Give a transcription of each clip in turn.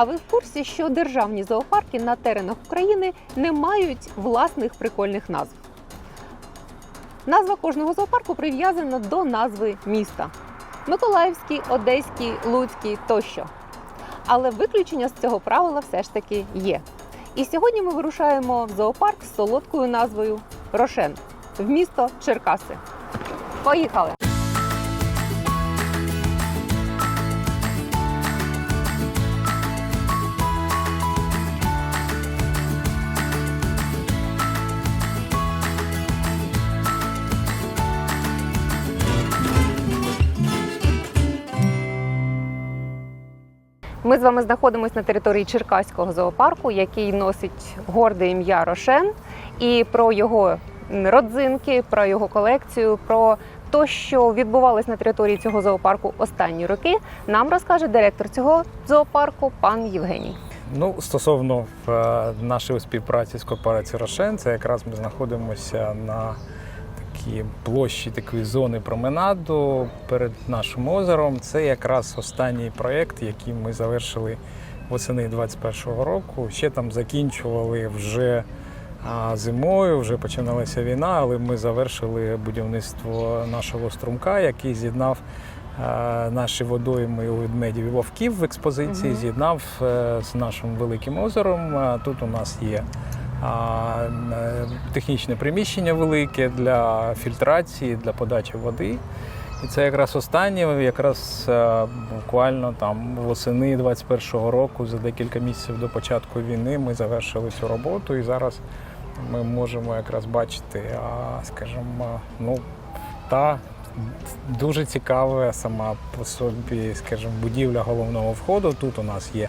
А ви в курсі, що державні зоопарки на теренах України не мають власних прикольних назв? Назва кожного зоопарку прив'язана до назви міста: Миколаївський, Одеський, Луцький тощо. Але виключення з цього правила все ж таки є. І сьогодні ми вирушаємо в зоопарк з солодкою назвою Рошен в місто Черкаси. Поїхали! Ми з вами знаходимося на території Черкаського зоопарку, який носить горде ім'я Рошен. І про його родзинки, про його колекцію, про те, що відбувалось на території цього зоопарку останні роки, нам розкаже директор цього зоопарку пан Євгеній. Ну, стосовно е, нашої співпраці з корпорацією Рошен, це якраз ми знаходимося на такій площі такої зони променаду перед нашим озером. Це якраз останній проєкт, який ми завершили восени 2021 року. Ще там закінчували вже зимою, вже починалася війна, але ми завершили будівництво нашого струмка, який з'єднав е, наші водойми у ведмедів і вовків в експозиції, Мгм. з'єднав е, з нашим великим озером. Тут у нас є технічне приміщення велике для фільтрації, для подачі води. І це якраз останнє, якраз е, буквально там восени 21-го року, за декілька місяців до початку війни, ми завершили цю роботу. І зараз ми можемо якраз бачити, скажімо, ну, та дуже цікава сама по собі, скажімо, будівля головного входу. Тут у нас є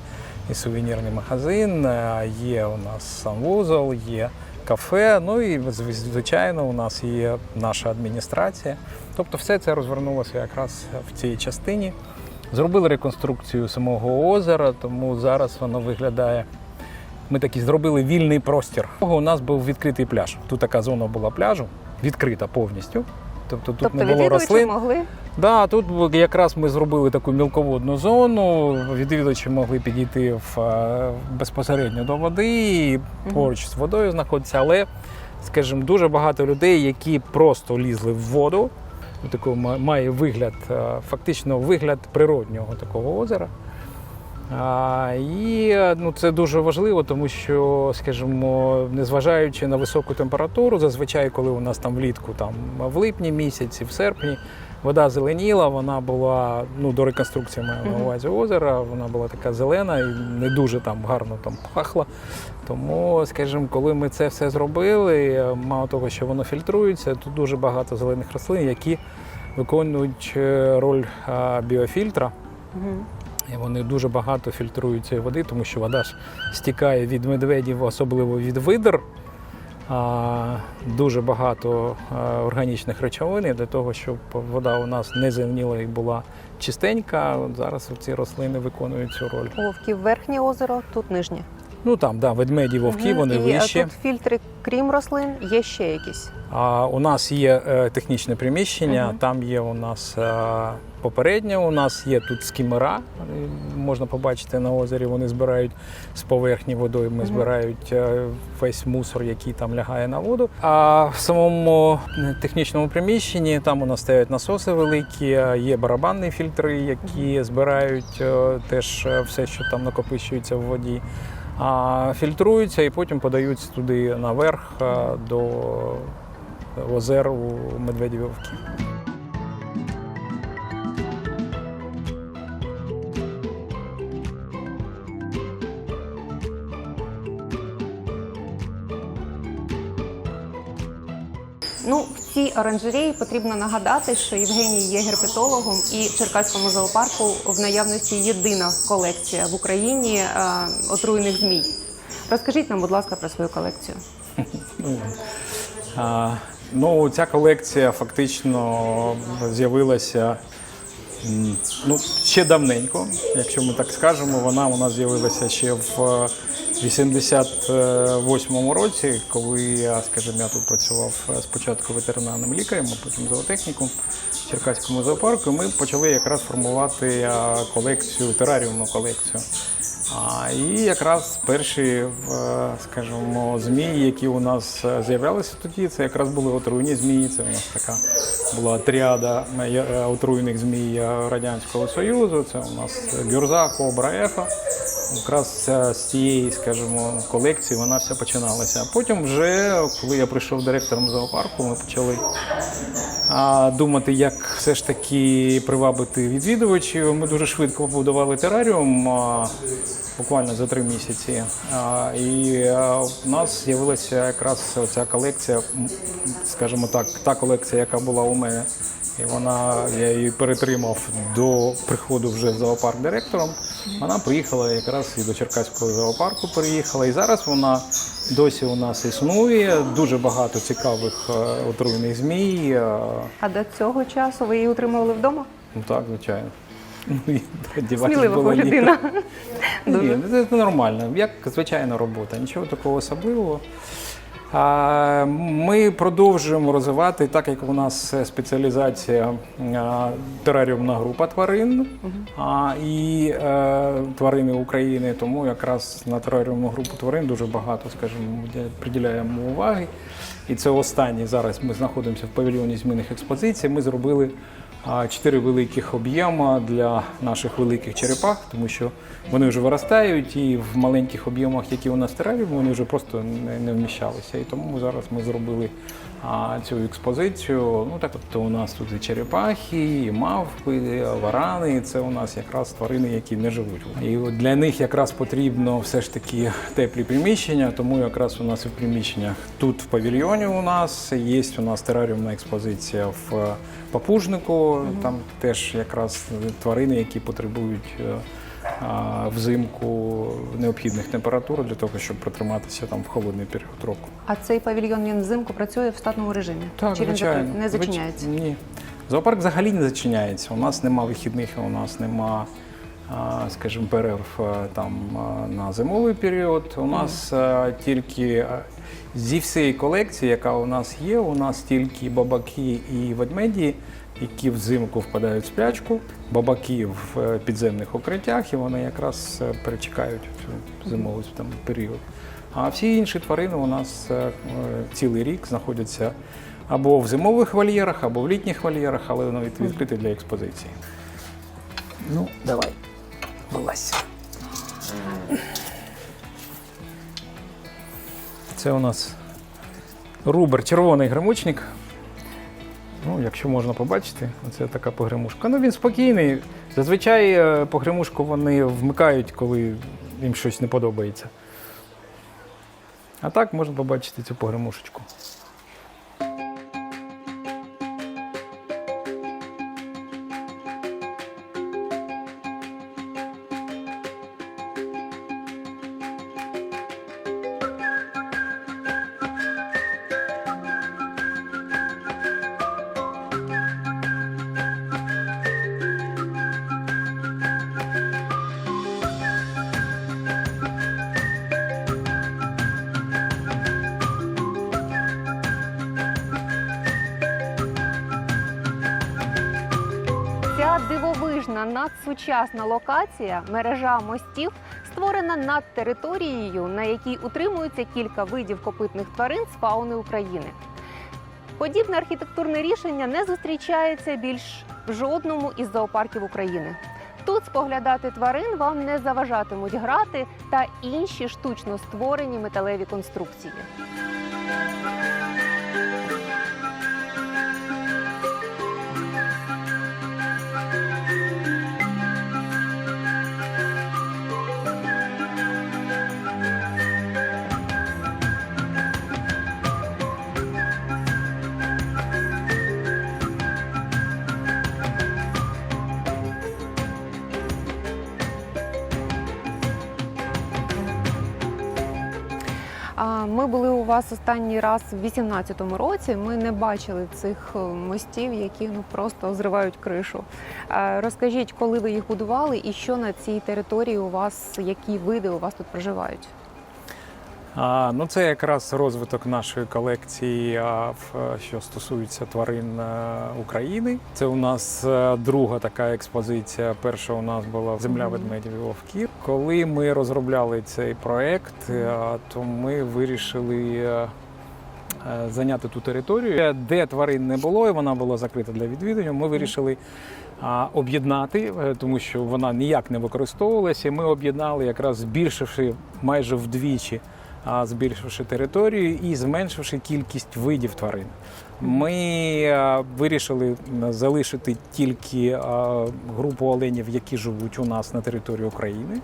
і сувенірний магазин, е, є у нас санвузол, є кафе. Ну і звичайно, у нас є наша адміністрація. Тобто, все це розвернулося якраз в цій частині. Зробили реконструкцію самого озера, тому зараз воно виглядає. Ми такий зробили вільний простір. У нас був відкритий пляж. Тут така зона була пляжу, відкрита повністю. Тобто тут тобто не було рослин. могли Да, тут якраз ми зробили таку мілководну зону. Відвідувачі могли підійти в, е, безпосередньо до води, і поруч з водою знаходиться. Але, скажімо, дуже багато людей, які просто лізли в воду. Такий має вигляд, е, фактично вигляд природнього такого озера. А, і ну, це дуже важливо, тому що, скажімо, незважаючи на високу температуру, зазвичай, коли у нас там влітку, там в липні місяці, в серпні, вода зеленіла, вона була ну, до реконструкції маю на увазі озера, вона була така зелена і не дуже там гарно там пахла. Тому, скажімо, коли ми це все зробили, мало того, що воно фільтрується, тут дуже багато зелених рослин, які виконують е, роль біофільтра. І вони дуже багато фільтрують цієї води, тому що вода ж стікає від медведів, особливо від видр. Дуже багато органічних речовин для того, щоб вода у нас не зеленіла і була чистенька. От зараз ці рослини виконують цю роль. у вовків верхнє озеро, тут нижнє. Ну там, да, ведмеді, вовки, Мгм. вони І, а. Тут фільтри, крім рослин, є ще якісь. А у нас є е, технічне приміщення, Мгм. там є у нас е, попереднє, у нас є тут скімера. е, Можна побачити на озері. Вони збирають з поверхні водою. Ми збирають е, весь мусор, який там лягає на воду. А в самому е, технічному приміщенні там у нас стоять насоси великі, є барабанні фільтри, які збирають теж все, що там накопичується в воді. А фільтруються і потім подаються туди наверх до озер у медведів цій оранжереї потрібно нагадати, що Євгеній є герпетологом і в Черкаському зоопарку в наявності єдина колекція в Україні е, отруйних змій. Розкажіть нам, будь ласка, про свою колекцію. Ну, ця колекція фактично з'явилася ну, ще давненько, якщо ми так скажемо. Вона у нас з'явилася ще в е, 88-му році, коли я, скажімо, я тут працював е, спочатку ветеринарним лікарем, а потім зоотехніком в Черкаському зоопарку. Ми почали якраз формувати е, колекцію, тераріумну колекцію. А, і якраз перші, е, скажімо, змії, які у нас е, з'являлися тоді, це якраз були отруйні змії. Це у нас така була тріада е, отруйних змій Радянського Союзу. Це у нас бюрза, кобра, ефа. Якраз ця- з цієї, скажімо, колекції вона все починалася. А потім, вже, коли я прийшов директором зоопарку, ми почали думати, як все ж таки привабити відвідувачів. Ми дуже швидко побудували тераріум, буквально за три місяці. І у нас з'явилася якраз ця колекція, скажімо так, та колекція, яка була у мене. І вона, я її перетримав до приходу вже в зоопарк директором. Вона приїхала якраз і до Черкаського зоопарку переїхала. І зараз вона досі у нас існує. Дуже багато цікавих е, отруйних змій. е, А до цього часу ви її утримували вдома? Ну так, звичайно. Смілива людина. Ні, ну, це нормально, як звичайна робота, нічого такого особливого. Ми продовжуємо розвивати, так як у нас е, спеціалізація тераріумна група тварин а, і е, тварини України, тому якраз на тераріумну групу тварин дуже багато, скажімо, приділяємо уваги. І це останній зараз ми знаходимося в павільйоні змінних експозицій. Ми зробили чотири великих об'єма для наших великих черепах, тому що вони вже виростають і в маленьких об'ємах, які у нас тераріум, вони вже просто не, вміщалися. І тому зараз ми зробили цю експозицію. Ну так от у нас тут і черепахи, і мавпи, і варани. І це у нас якраз тварини, які не живуть. І для них якраз потрібно все ж таки теплі приміщення, тому якраз у нас і в приміщеннях тут в павільйоні у нас є у нас тераріумна експозиція в е, папужнику. Там теж якраз тварини, які потребують. е, а, Взимку необхідних температур для того, щоб протриматися там в холодний період року. А цей павільйон він взимку працює в штатному режимі? Так, Чи звичайно. закрит- не Звич- зачиняється? Ні. Зоопарк взагалі не зачиняється. У нас нема вихідних, у нас нема, скажімо, перерв там на зимовий період. У нас тільки зі всієї колекції, яка у нас є, у нас тільки бабаки і ведмеді, які взимку впадають в сплячку, бабаки в е, підземних укриттях, і вони якраз е, перечекають цю зимовий там, період. А всі інші тварини у нас е, цілий рік знаходяться або в зимових вольєрах, або в літніх вольєрах, але вони від- відкриті для експозиції. Ну, давай, вилазь. Це у нас рубер, червоний гримучник. Ну, якщо можна побачити, це така погремушка. Ну, він спокійний. Зазвичай е, погремушку вони вмикають, коли їм щось не подобається. А так можна побачити цю погремушечку. Надсучасна локація, мережа мостів, створена над територією, на якій утримується кілька видів копитних тварин з фауни України. Подібне архітектурне рішення не зустрічається більш в жодному із зоопарків України. Тут споглядати тварин вам не заважатимуть грати та інші штучно створені металеві конструкції. Ми були у вас останній раз в 18-му році. Ми не бачили цих е, мостів, які ну просто зривають кришу. Розкажіть, коли ви їх будували, і що на цій території у вас, які види у вас тут проживають? А, ну, це якраз розвиток нашої колекції, а, в- що стосується тварин е, України. Це у нас е, друга така експозиція. Перша у нас була Земля ведмедів і вовків. Коли ми розробляли цей проект, е, то ми вирішили. Зайняти ту територію, де тварин не було, і вона була закрита для відвідування. Ми вирішили а, об'єднати, тому що вона ніяк не використовувалася. І Ми об'єднали, якраз збільшивши майже вдвічі, збільшивши територію і зменшивши кількість видів тварин. Ми е, вирішили залишити тільки е, групу оленів, які живуть у нас на території України.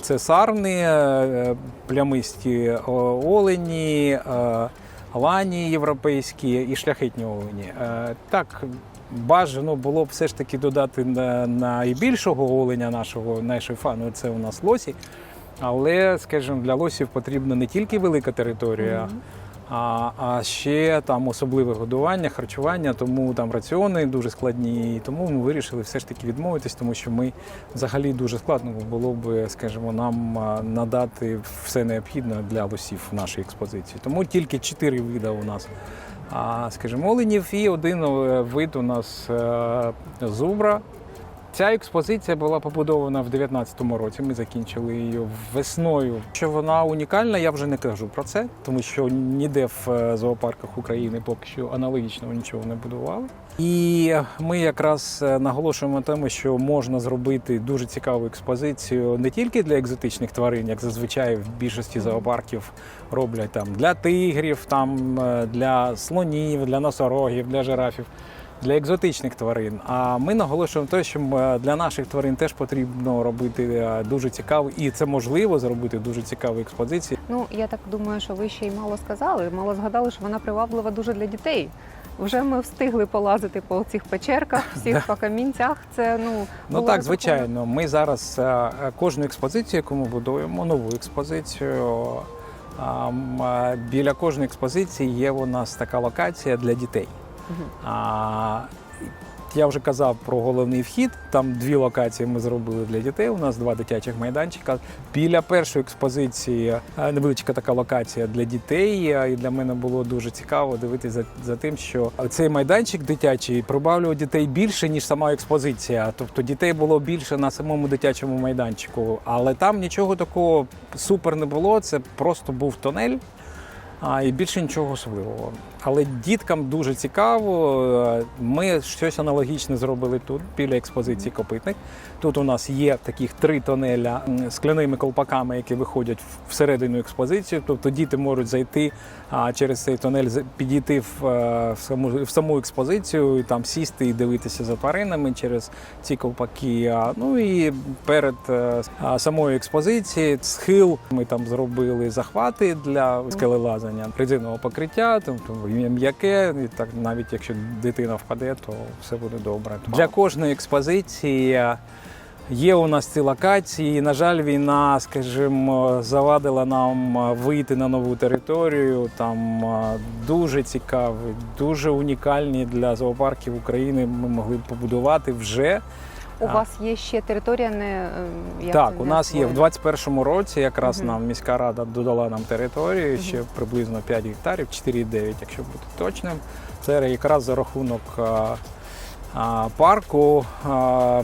Це сарни, е, плямисті олені, лані європейські і шляхетні олені. Так, бажано було б все ж таки додати на, на оленя нашого, нашої фану, це у нас лосі. Але, скажімо, для лосів потрібна не тільки велика територія, Мгм. а, а ще там особливе годування, харчування, тому там раціони дуже складні. І тому ми вирішили все ж таки відмовитись, тому що ми взагалі дуже складно було б, скажімо, нам надати все необхідне для лосів в нашій експозиції. Тому тільки чотири види у нас. А, скажімо, оленів і один е, вид у нас е, зубра. Ця експозиція була побудована в 2019 році. Ми закінчили її весною. Що вона унікальна, я вже не кажу про це, тому що ніде в е, зоопарках України поки що аналогічного нічого не будували. І ми якраз е, наголошуємо на тому, що можна зробити дуже цікаву експозицію не тільки для екзотичних тварин, як зазвичай в більшості зоопарків роблять там для тигрів, там е, для слонів, для носорогів, для жирафів для екзотичних тварин. А ми наголошуємо те, що е, для наших тварин теж потрібно робити е, дуже цікаві, і це можливо зробити дуже цікаві експозиції. Ну я так думаю, що ви ще й мало сказали. Мало згадали, що вона приваблива дуже для дітей. Вже ми встигли полазити по цих печерках, всіх по камінцях. Це ну Ну так, звичайно. Ми зараз е, кожну експозицію, яку ми будуємо, нову експозицію. Біля кожної експозиції є у нас така локація для дітей. А, я вже казав про головний вхід. Там дві локації ми зробили для дітей. У нас два дитячих майданчика. Біля першої експозиції е, невеличка така локація для дітей. Е, І для мене було дуже цікаво дивитися за, за тим, що цей майданчик дитячий прибавлював дітей більше, ніж сама експозиція. Тобто дітей було більше на самому дитячому майданчику. Але там нічого такого супер не було. Це просто був тунель. А, і більше нічого особливого. Але діткам дуже цікаво. Е, Ми щось аналогічне зробили тут, біля експозиції копитник. Тут у нас є таких три тонеля з скляними колпаками, які виходять всередину експозицію. Тобто діти можуть зайти через цей тонель, підійти в, е, саму, в саму експозицію, і там сісти і дивитися за тваринами через ці колпаки. Ну і перед е, самою експозицією схил ми там зробили захвати для скелелазання, резинового покриття, тобто м'яке, і так навіть якщо дитина впаде, то все буде добре. Для кожної експозиції. Є у нас ці локації. На жаль, війна, скажімо, завадила нам вийти на нову територію. Там дуже цікаві, дуже унікальні для зоопарків України. Ми могли б побудувати вже. У А. вас є ще територія не е, як так, це, у нас є в освоєна? 21-му році. Якраз Мгм. нам міська рада додала нам територію Мгм. ще приблизно 5 гектарів, 4,9, якщо бути точним. Це якраз за рахунок а, а, парку. а,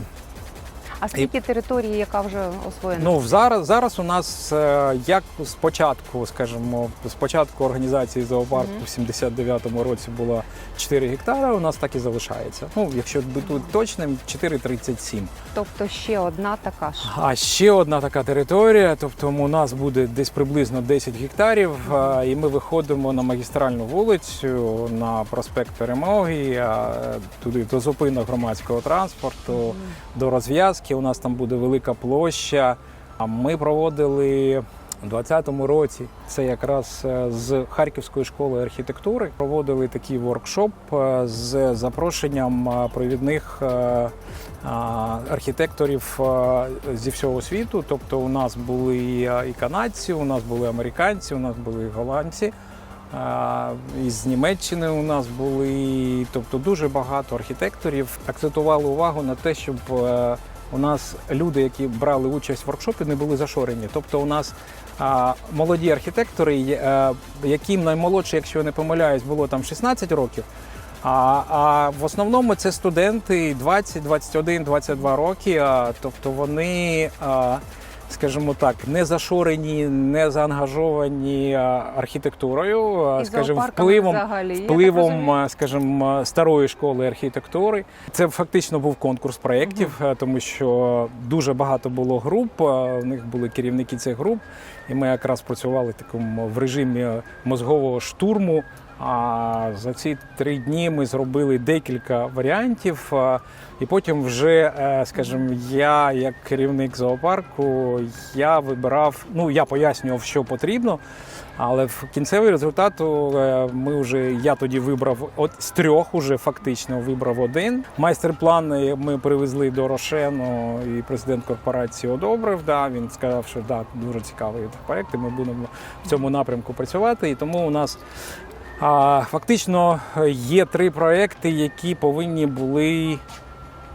А скільки території, яка вже освоєна? Ну зараз зараз у нас е, як спочатку, скажімо, спочатку організації зоопарку Мгм. в 79-му році було 4 гектари. У нас так і залишається. Ну, якщо бути точним, 4,37. Тобто ще одна така ж. А ще одна така територія, тобто у нас буде десь приблизно 10 гектарів, а, і ми виходимо на магістральну вулицю на проспект Перемоги, а, туди до зупинок громадського транспорту, до розв'язки. У нас там буде велика площа. А ми проводили У 2020 році це якраз е, з Харківської школи архітектури проводили такий воркшоп е, з запрошенням е, провідних архітекторів зі всього світу. Тобто, у нас були і канадці, у нас були американці, у нас були і голландці. Із Німеччини у нас були, тобто дуже багато архітекторів акцентували увагу на те, щоб у нас люди, які брали участь в воркшопі, не були зашорені. Тобто, у нас а, молоді архітектори, а, яким наймолодше, якщо я не помиляюсь, було там 16 років. А, а в основному це студенти 20, 21, 22 роки. А, тобто вони, а, скажімо так, не зашорені, не заангажовані архітектурою, І скажімо, впливом взагалі, впливом, скажімо, старої школи архітектури. Це фактично був конкурс проєктів, е, тому що дуже багато було груп. У них були керівники цих груп, і ми якраз працювали в такому в режимі мозгового штурму. А за ці три дні ми зробили декілька варіантів, і потім вже, е, скажімо, я як керівник зоопарку, я вибирав, ну я пояснював, що потрібно. Але в кінцевий результат е, ми вже я тоді вибрав от з трьох, уже фактично вибрав один. Майстер-план ми привезли до Рошену, і президент корпорації одобрив. Да, він сказав, що да, дуже цікавий проект, і ми будемо в цьому напрямку працювати. І тому у нас фактично е, є три проекти, які повинні були.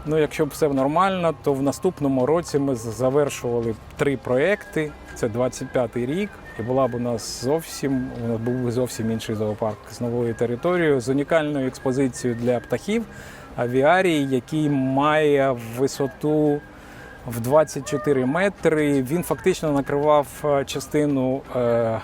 Ну, якщо б все нормально, то в наступному році ми завершували три проекти. Це 25-й рік, і була б у нас зовсім у нас був зовсім інший зоопарк з новою територією, з унікальною експозицією для птахів, авіарій, який має висоту в 24 метри. Він фактично накривав е, частину е,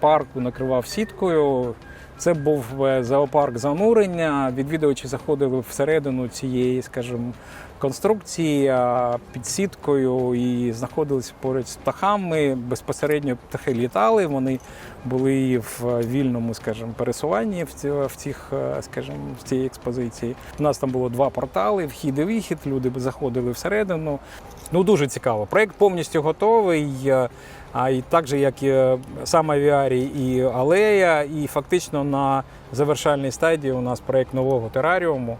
парку, накривав сіткою. Це був е, зоопарк занурення. Відвідувачі заходили всередину цієї, скажімо, конструкції під сіткою і знаходилися поряд з птахами. Безпосередньо птахи літали. Вони були в вільному, скажімо, пересуванні в цих, е, скажімо, в цій експозиції. У нас там було два портали: вхід і вихід. Люди заходили всередину. Ну дуже цікаво. Проект повністю готовий. А і так же, як і е, сам авіарій і алея, і фактично на завершальній стадії у нас проект нового тераріуму.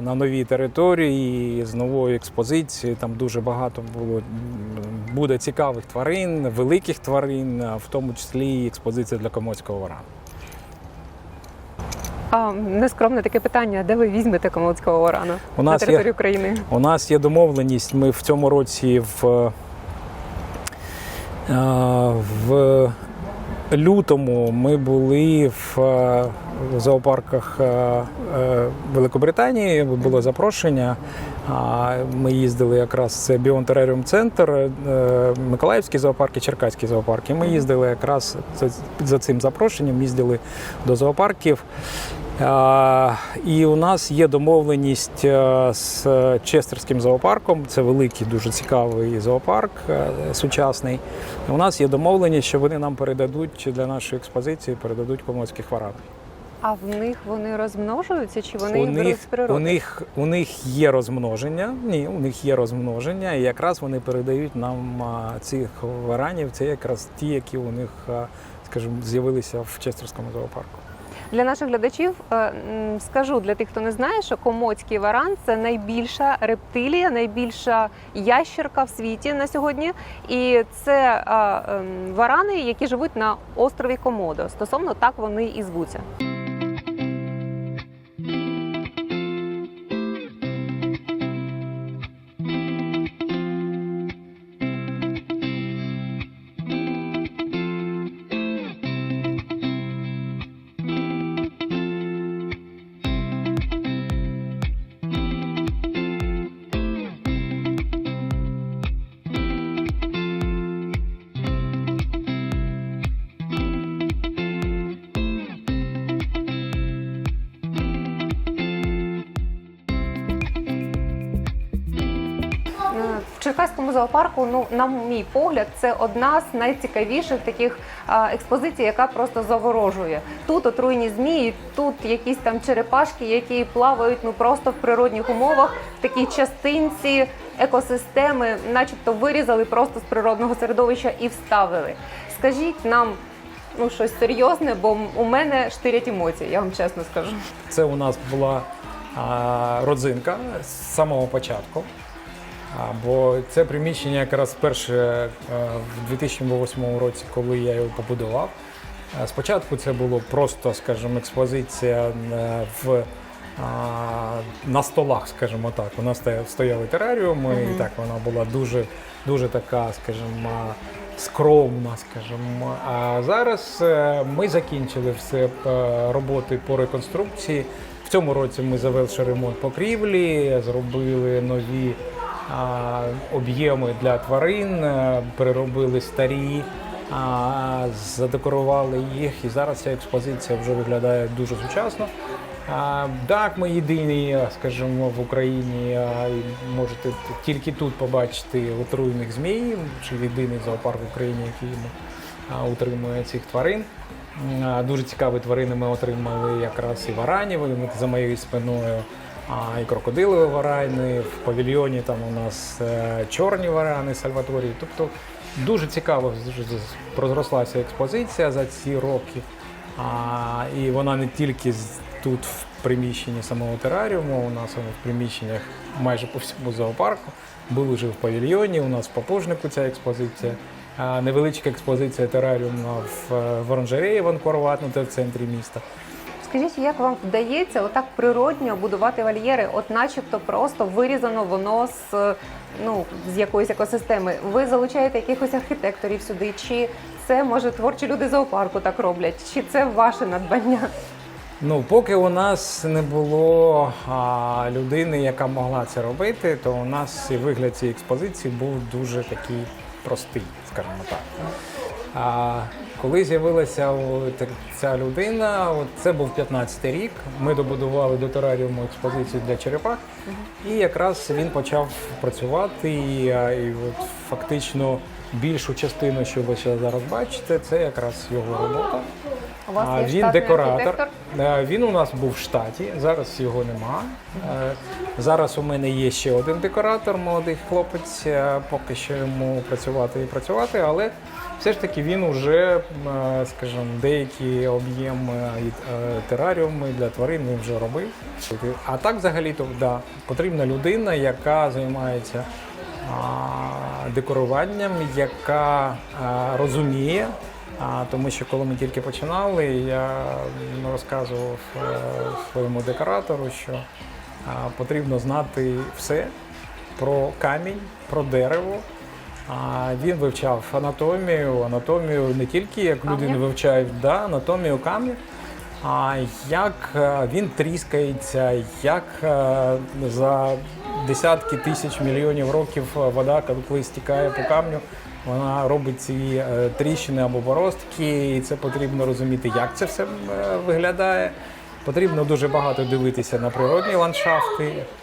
На новій території з новою експозицією там дуже багато було буде цікавих тварин, великих тварин, в тому числі і експозиція для комодського варана. А нескромне таке питання: де ви візьмете комодського варана У на території є України? У нас є домовленість. Ми в цьому році в, е, в лютому ми були в, е, зоопарках е, е, Великобританії. Було запрошення. Ми їздили якраз це Біон Тераріум Центр, Миколаївський зоопарк і Черкаський зоопарк. І ми їздили якраз за цим запрошенням, їздили до зоопарків. І у нас є домовленість е, з Честерським зоопарком. Це великий, дуже цікавий зоопарк е, сучасний. У нас є домовленість, що вони нам передадуть для нашої експозиції, передадуть комодських варан. А в них вони розмножуються чи вони у, їх беруть з природи? у, них, у них є розмноження. Ні, у них є розмноження, і якраз вони передають нам цих варанів. Це якраз ті, які у них, скажімо, з'явилися в Честерському зоопарку. Для наших глядачів е, скажу для тих, хто не знає, що комодський варан це найбільша рептилія, найбільша ящерка в світі на сьогодні. І це е, варани, які живуть на острові Комодо. Стосовно так вони і звуться. Зоопарку, ну на мій погляд, це одна з найцікавіших таких експозицій, яка просто заворожує. Тут отруйні змії, тут якісь там черепашки, які плавають ну просто в природних умовах, в такій частинці екосистеми, начебто вирізали просто з природного середовища і вставили. Скажіть нам. Ну, щось серйозне, бо у мене штирять емоції, я вам чесно скажу. Це у нас була а, родзинка з самого початку. Бо це приміщення якраз перше е, в 2008 році, коли я його побудував. Е, Спочатку це було просто, скажімо, експозиція е, в, на столах, скажімо так. У нас стояли тераріуми, Мгм. і так вона була дуже, дуже така, скажімо, скромна, скажімо. А зараз ми закінчили все роботи по реконструкції. В цьому році ми завершили ремонт покрівлі, зробили нові об'єми для тварин, е, переробили старі, задекорували їх. І зараз ця експозиція вже виглядає дуже сучасно. Так, ми єдині, скажімо, в Україні, можете тільки тут побачити отруйних змій, чи єдиний зоопарк в Україні, який утримує цих тварин. Дуже цікаві тварини ми отримали якраз і варанів, за моєю спиною, а, і крокодилові варани. В павільйоні там у нас е, чорні варани Сальваторії. Тобто дуже цікаво розрослася експозиція за ці роки. А, і вона не тільки тут в приміщенні самого тераріуму, у нас в приміщеннях майже по всьому зоопарку. Були вже в павільйоні, у нас в Папужнику ця експозиція. Невеличка експозиція тераріумна в, е, в оранжереї в Анкорват, ну, в центрі міста. Скажіть, як вам вдається отак природньо будувати вольєри, от начебто просто вирізано воно з, ну, з якоїсь екосистеми. Ви залучаєте якихось архітекторів сюди, чи це може творчі люди зоопарку так роблять, чи це ваше надбання? Ну, поки у нас не було а, людини, яка могла це робити, то у нас і вигляд цієї експозиції був дуже такий простий, скажімо так. А, коли з'явилася ця людина, це був 15-й рік. Ми добудували до тераріуму експозицію для черепах, і якраз він почав працювати. І, і от фактично більшу частину, що ви зараз бачите, це якраз його робота. У вас А, є він штатний декоратор. архітектор? Е, Він у нас був в штаті, зараз його нема. Е, Зараз у мене є ще один декоратор, молодий хлопець, е, поки що йому працювати і працювати, але все ж таки він уже, е, скажімо, деякі об'єми е, тераріуми для тварин він вже робив. А так взагалі то да, потрібна людина, яка займається а, декоруванням, яка а, розуміє. А, тому що коли ми тільки починали, я розказував е, своєму декоратору, що а, потрібно знати все про камінь, про дерево. А, він вивчав анатомію, анатомію не тільки як Камня? люди вивчають, да, анатомію камня. А як е, він тріскається, як е, за десятки тисяч мільйонів років вода, коли стікає по камню, вона робить ці е, тріщини або боростки, і це потрібно розуміти, як це все е, виглядає. Потрібно дуже багато дивитися на природні ландшафти. –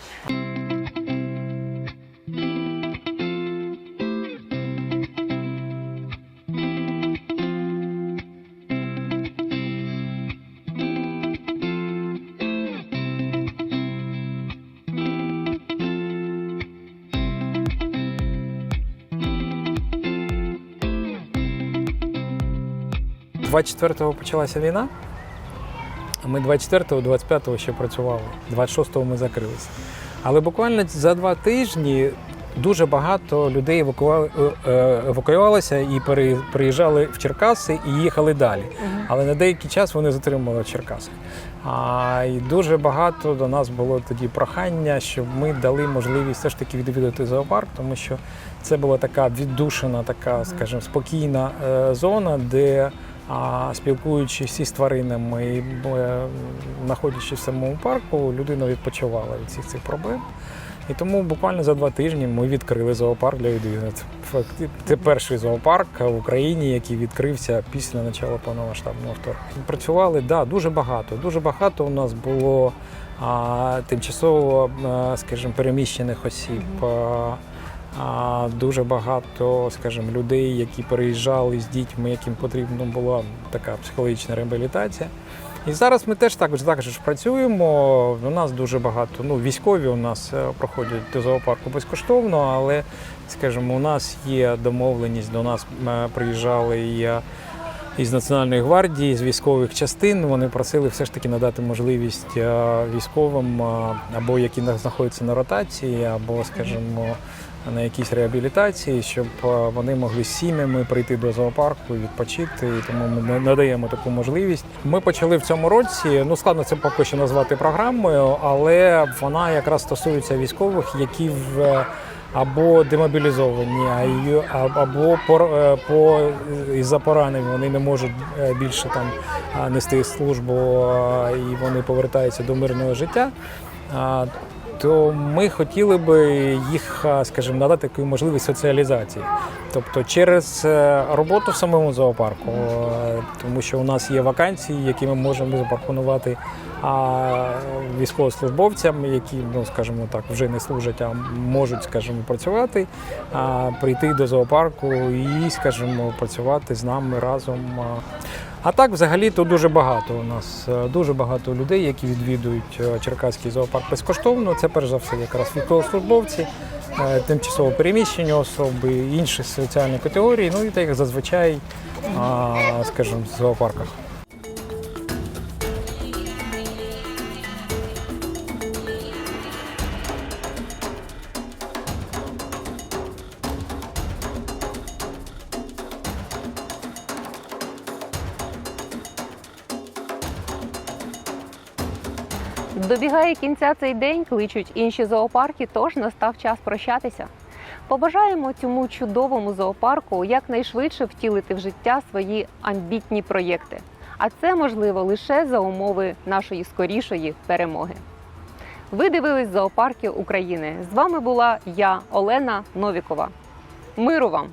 24-го почалася війна. а Ми 24-го, 25-го ще працювали, 26-го ми закрилися. Але буквально за два тижні дуже багато людей е, е, евакуювалося і пере- приїжджали в Черкаси і їхали далі. Але на деякий час вони затримали в Черкасах. А, і дуже багато до нас було тоді прохання, щоб ми дали можливість все ж таки відвідати зоопарк, тому що це була така віддушена, така, скажімо, спокійна е, зона, де а, спілкуючись із тваринами, і е, знаходячись в самому парку, людина відпочивала від всіх цих проблем. І тому буквально за два тижні ми відкрили зоопарк для. Факти- Це перший зоопарк в Україні, який відкрився після початку повномасштабного вторгнення. Працювали да, дуже багато. Дуже багато у нас було а, тимчасово, а, скажімо, переміщених осіб. А, А, Дуже багато, скажімо, людей, які переїжджали з дітьми, яким потрібна була така психологічна реабілітація. І зараз ми теж також також працюємо. У нас дуже багато. Ну, військові у нас е, проходять до зоопарку безкоштовно, але, скажімо, у нас є домовленість. До нас е, приїжджали і е, із Національної гвардії, з військових частин. Вони просили все ж таки надати можливість військовим, або які на- знаходяться на ротації, або, скажімо, на якійсь реабілітації, щоб е, вони могли з сім'ями прийти до зоопарку і відпочити. І тому ми на- надаємо таку можливість. Ми почали в цьому році. Ну складно це поки що назвати програмою, але вона якраз стосується військових, які в е, або демобілізовані, або по, е, по із-за поранень вони не можуть більше там нести службу і вони повертаються до мирного життя. То ми хотіли би їх, скажімо, надати таку можливість соціалізації, тобто через е, роботу в самому зоопарку, е, тому що у нас є вакансії, які ми можемо запропонувати військовослужбовцям, які, ну скажімо так, вже не служать, а можуть, скажімо, працювати, прийти до зоопарку і, скажімо, працювати з нами разом. А. Так, взагалі, то дуже багато у нас е, дуже багато людей, які відвідують е, Черкаський зоопарк безкоштовно. Це перш за все якраз військовослужбовці, е, тимчасово переміщені особи, інші соціальні категорії. Ну і так як зазвичай, скажімо, в зоопарках. Добігає кінця цей день, кличуть інші зоопарки, тож настав час прощатися. Побажаємо цьому чудовому зоопарку якнайшвидше втілити в життя свої амбітні проєкти. А це можливо лише за умови нашої скорішої перемоги. Ви дивились зоопарки України. З вами була я, Олена Новікова. Миру вам!